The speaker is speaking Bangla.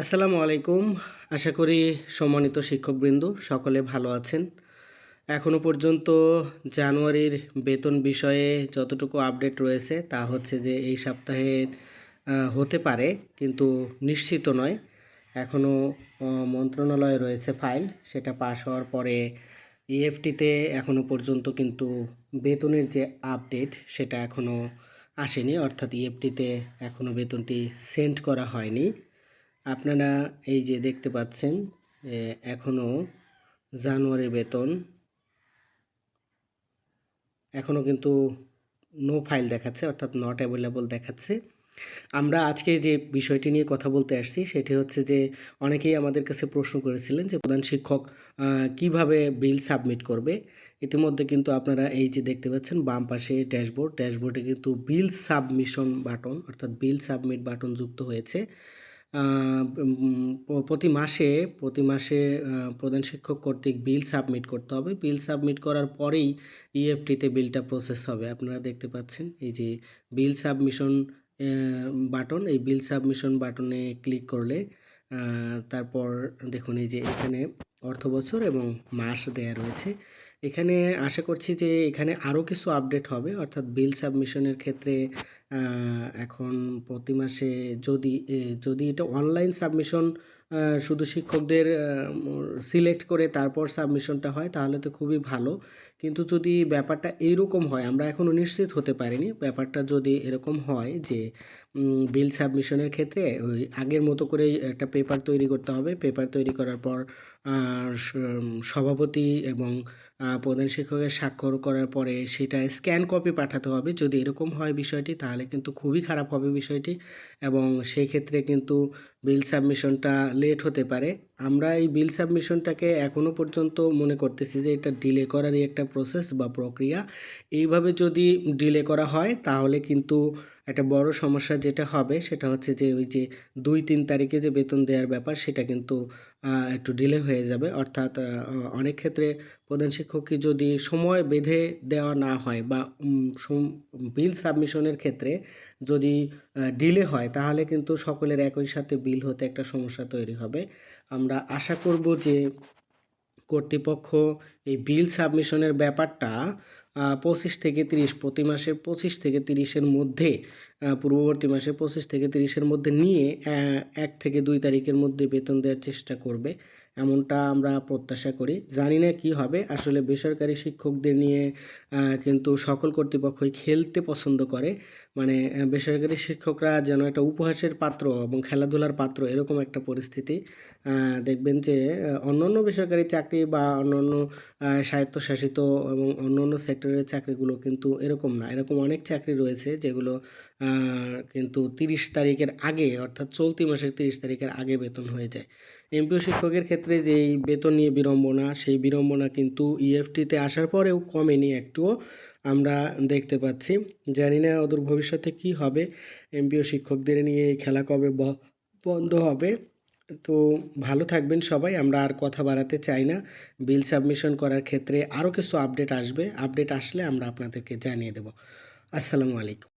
আসসালামু আলাইকুম। আশা করি সম্মানিত শিক্ষকবৃন্দ সকলে ভালো আছেন। এখনও পর্যন্ত জানুয়ারির বেতন বিষয়ে যতটুকু আপডেট রয়েছে তা হচ্ছে যে এই সপ্তাহে হতে পারে কিন্তু নিশ্চিত নয়। এখনও মন্ত্রণালয়ে রয়েছে ফাইল। সেটা পাশ হওয়ার পরে ইএফটিতে এখনও পর্যন্ত কিন্তু বেতনের যে আপডেট সেটা এখনও আসেনি। অর্থাৎ ইএফটিতে এখনও বেতনটি সেন্ড করা হয়নি। আপনারা এই যে দেখতে পাচ্ছেন এ, এখনও জানুয়ারির বেতন এখনও কিন্তু নো ফাইল দেখাচ্ছে অর্থাৎ নট অ্যাভেলেবল দেখাচ্ছে। আমরা আজকে যে বিষয়টি নিয়ে কথা বলতে আসছি সেটি হচ্ছে যে অনেকেই আমাদের কাছে প্রশ্ন করেছিলেন যে প্রধান শিক্ষক কীভাবে বিল সাবমিট করবে। ইতিমধ্যে কিন্তু আপনারা এই যে দেখতে পাচ্ছেন বাম পাশে ড্যাশবোর্ড ড্যাশবোর্ডে কিন্তু বিল সাবমিশন বাটন অর্থাৎ বিল সাবমিট বাটন যুক্ত হয়েছে। প্রতি মাসে প্রতি মাসে প্রধান শিক্ষক কর্তৃক বিল সাবমিট করতে হবে। বিল সাবমিট করার পরেই ইএফটিতে বিলটা প্রসেস হবে। আপনারা দেখতে পাচ্ছেন, এই যে বিল সাবমিশন বাটন, এই বিল সাবমিশন বাটনে ক্লিক করলে তারপর দেখুন, এই যে এখানে অর্থ বছর এবং মাস দেয়া রয়েছে। এখানে আশা করছি যে এখানে আরও কিছু আপডেট হবে, অর্থাৎ বিল সাবমিশনের ক্ষেত্রে এখন প্রতি মাসে যদি যদি এটা অনলাইন সাবমিশন শুধু শিক্ষকদের সিলেক্ট করে তারপর সাবমিশনটা হয়, তাহলে তো খুবই ভালো। কিন্তু যদি ব্যাপারটা এইরকম হয়, আমরা এখনও নিশ্চিত হতে পারিনি, ব্যাপারটা যদি এরকম হয় যে বিল সাবমিশনের ক্ষেত্রে ওই আগের মতো করেই একটা পেপার তৈরি করতে হবে। পেপার তৈরি করার পর সভাপতি এবং প্রধান শিক্ষকের স্বাক্ষর করার পরে সেটা স্ক্যান কপি পাঠাতে হবে। যদি এরকম হয় বিষয়টি, তাহলে কিন্তু খুবই খারাপ হবে বিষয়টি এবং সেই ক্ষেত্রে কিন্তু বিল সাবমিশনটা লেট হতে পারে। আমরা এই বিল সাবমিশনটাকে এখনও পর্যন্ত মনে করতেছি যে এটা ডিলে করারই একটা প্রসেস বা প্রক্রিয়া। এইভাবে যদি ডিলে করা হয়, তাহলে কিন্তু একটা বড় সমস্যা যেটা হবে, সেটা হচ্ছে যে ওই যে দুই তিন তারিখে যে বেতন দেওয়ার ব্যাপার, সেটা কিন্তু একটু ডিলে হয়ে যাবে। অর্থাৎ অনেক ক্ষেত্রে প্রধান শিক্ষককে যদি সময় বেঁধে দেওয়া না হয় বা বিল সাবমিশনের ক্ষেত্রে যদি ডিলে হয়, তাহলে কিন্তু সকলের একই সাথে বিল হতে একটা সমস্যা তৈরি হবে। আমরা আশা করব যে কর্তৃপক্ষ এই বিল সাবমিশনের ব্যাপারটা পঁচিশ থেকে তিরিশ, প্রতি মাসে পঁচিশ থেকে তিরিশের মধ্যে পূর্ববর্তী মাসে পঁচিশ থেকে তিরিশের মধ্যে নিয়ে এক থেকে দুই তারিখের মধ্যে বেতন দেওয়ার চেষ্টা করবে। এমনটা আমরা প্রত্যাশা করি। জানি না কি হবে। আসলে বেসরকারি শিক্ষকদের নিয়ে কিন্তু সকল কর্তৃপক্ষই খেলতে পছন্দ করে। মানে বেসরকারি শিক্ষকরা যেন একটা উপহাসের পাত্র এবং খেলাধুলার পাত্র এরকম একটা পরিস্থিতি দেখবেন যে আহ, অন্যান্য বেসরকারি চাকরি বা অন্যান্য আহ, স্বায়ত্তশাসিত এবং অন্যান্য সেক্টরের চাকরিগুলো কিন্তু এরকম না। এরকম অনেক চাকরি রয়েছে যেগুলো কিন্তু তিরিশ তারিখের আগে অর্থাৎ চলতি মাসের তিরিশ তারিখের আগে বেতন হয়ে যায়। এমপিও শিক্ষকের ক্ষেত্রে যেই বেতন নিয়ে বিড়ম্বনা, সেই বিড়ম্বনা কিন্তু ইএফটিতে আসার পরেও কমেনি একটুও আমরা দেখতে পাচ্ছি। জানি না ওদের ভবিষ্যতে কি হবে। এমপিও শিক্ষকদের নিয়ে এই খেলা কবে বন্ধ হবে। তো ভালো থাকবেন সবাই, আমরা আর কথা বাড়াতে চাই না। বিল সাবমিশন করার ক্ষেত্রে আরও কিছু আপডেট আসবে। আপডেট আসলে আমরা আপনাদেরকে জানিয়ে দেব। আসসালামু আলাইকুম।